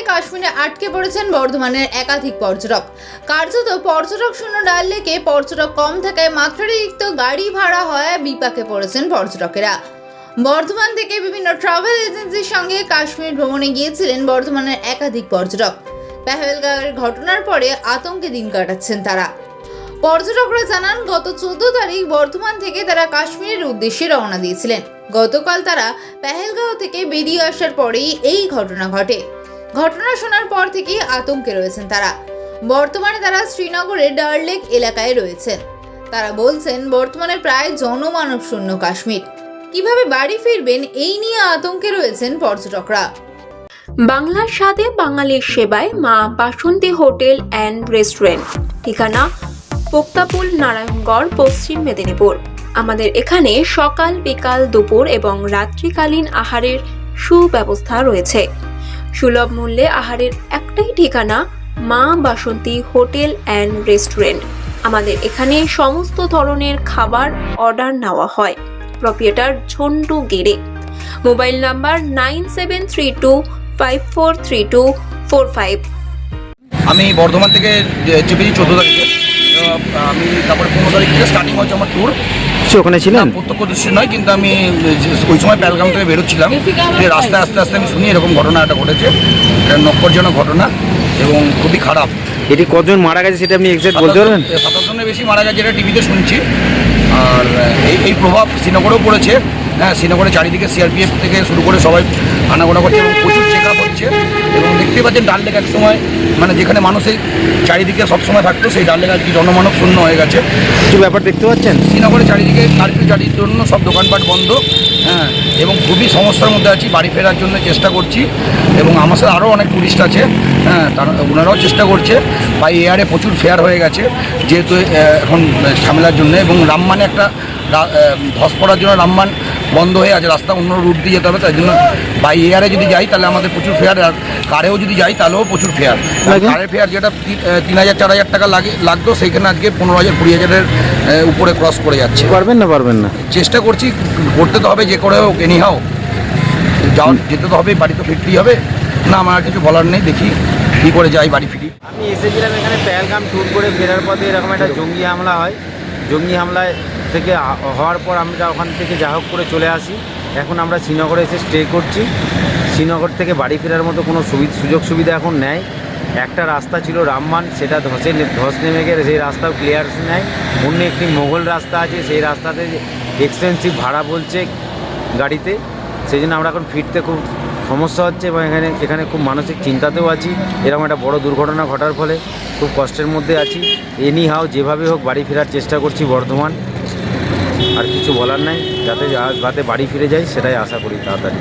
লেকেই কাশ্মীরে আটকে পড়েছেন বর্ধমানের একাধিক পর্যটক। কার্যত পর্যটক শূন্য ডাল লেকে পর্যটক কম থাকায় মাত্রাতিরিক্ত গাড়ি ভাড়া হয় বিপাকে পড়েছেন পর্যটকেরা। বর্ধমান থেকে বিভিন্ন ট্রাভেল এজেন্সির সঙ্গে কাশ্মীর ভ্রমণে গিয়েছিলেন বর্ধমানের একাধিক পর্যটক। পেহেলগাঁওয়ের ঘটনার পরে আতঙ্কে দিন কাটাচ্ছেন তারা। পর্যটকরা জানান, গত চোদ্দ তারিখ বর্ধমান থেকে তারা কাশ্মীরের উদ্দেশ্যে রওনা দিয়েছিলেন। গতকাল তারা পেহেলগাঁও থেকে বেরিয়ে আসার পরেই এই ঘটনা ঘটে। ঘটনা শোনার পর থেকেই আতঙ্কে রয়েছেন তারা। বর্তমানে তারা শ্রীনগরের ডারলেক এলাকায় রয়েছেন। তারা বলছেন, বর্তমানে প্রায় জনমানব শূন্য কাশ্মীর। কীভাবে বাড়ি ফিরবেন এই নিয়ে আতঙ্কে রয়েছেন পর্যটকরা। বাংলার সাথে বাঙালির সেবায় মা বাসন্তী হোটেল অ্যান্ড রেস্টুরেন্ট। ঠিকানা পোক্তাপুল নারায়ণগড়, পশ্চিম মেদিনীপুর। আমাদের এখানে সকাল বিকাল দুপুর এবং রাত্রিকালীন আহারের সুব্যবস্থা রয়েছে। সুলভ মূল্যে আহারের একটাই ঠিকানা মা বাসন্তী হোটেল অ্যান্ড রেস্টুরেন্ট। আমাদের এখানে সমস্ত ধরনের খাবার অর্ডার নেওয়া হয়। প্রপিয়েটার ঝন্টু গেড়ে mobile number nine seven three two, five four three two, four five. আমি বর্ধমান থেকে চেপেছি চোদ্দ তারিখে। আমি তারপরে পনেরো তারিখ থেকে স্টার্টিং হচ্ছে আমার ট্যুর সে ওখানে ছিলেন? প্রত্যক্ষ নয় কিন্তু আমি ওই সময় প্যালগাম থেকে বেরোচ্ছিলাম। যে রাস্তায় আস্তে আস্তে আমি শুনি এরকম ঘটনা একটা ঘটেছে। এটা নক্করজনক ঘটনা এবং খুবই খারাপ। এটি কজন মারা গেছে সেটা আপনি এক্সাক্ট বলতে পারবেন? সাতাশজনের বেশি মারা গেছে এটা টিভিতে শুনছি। আর এই এই প্রভাব শ্রীনগরেও পড়েছে। হ্যাঁ শ্রীনগরে চারিদিকে সিআরপিএফ থেকে শুরু করে সবাই আনাগোনা করছে এবং প্রচুর চেক আপ হচ্ছে এবং দেখতে পাচ্ছেন ডাল লেক এক সময় মানে যেখানে মানুষের চারিদিকে সবসময় থাকতো সেই ডাল লেক আজকে জনমানব শূন্য হয়ে গেছে। কিছু ব্যাপার দেখতে পাচ্ছেন? শ্রীনগরে চারিদিকে কার্ফিউ জারির জন্য সব দোকানপাট বন্ধ হ্যাঁ এবং খুবই সমস্যার মধ্যে আছি বাড়ি ফেরার জন্য চেষ্টা করছি এবং আমার সাথে আরও অনেক টুরিস্ট আছে হ্যাঁ তারা ওনারাও চেষ্টা করছে বাই এয়ারে প্রচুর ফেয়ার হয়ে গেছে যেহেতু এখন ঝামেলার জন্য এবং রামমানে একটা ধস পড়ার জন্য রামমান বন্ধ হয়ে আছে রাস্তা অন্য রুট দিয়ে যেতে হবে তাই জন্য বাই এয়ারে যদি যাই তাহলে আমাদের প্রচুর ফেয়ার আর কারেও যদি যাই তাহলেও প্রচুর ফেয়ার কারের ফেয়ার যেটা তিন হাজার চার হাজার টাকা লাগে লাগতো সেইখানে আজকে পনেরো হাজার কুড়ি হাজারের উপরে ক্রস করে যাচ্ছে। পারবেন না পারবেন না? চেষ্টা করছি করতে তো হবে যে করে হোক এনি হাও যাও যেতে তো হবে বাড়ি তো ফিরতেই হবে। না আমার আর কিছু বলার নেই দেখি কী করে যাই বাড়ি ফিরি। আমি এসেছিলাম এখানে পেহেলগাম ট্যুর করে ফেরার পথে এরকম একটা জঙ্গি হামলা হয়। জঙ্গি হামলায় থেকে হওয়ার পর আমরা ওখান থেকে যা হোক করে চলে আসি। এখন আমরা শ্রীনগরে এসে স্টে করছি। শ্রীনগর থেকে বাড়ি ফেরার মতো কোনো সুযোগ সুবিধা এখন নেয় একটা রাস্তা ছিল রামমান, সেটা ধসে ধস নেমে গেলে সেই রাস্তাও ক্লিয়ার নেয় অন্য একটি মোগল রাস্তা আছে, সেই রাস্তাতে এক্সপেন্সিভ ভাড়া বলছে গাড়িতে। সেই জন্য আমরা এখন ফিরতে খুব সমস্যা হচ্ছে এবং এখানে এখানে খুব মানসিক চিন্তাতেও আছি। এরকম একটা বড় দুর্ঘটনা ঘটার ফলে খুব কষ্টের মধ্যে আছি। এনি হাও যেভাবে হোক বাড়ি ফেরার চেষ্টা করছি বর্ধমান। আর কিছু বলার নাই। যাতে যাতে বাড়ি ফিরে যাই সেটাই আশা করি তাড়াতাড়ি।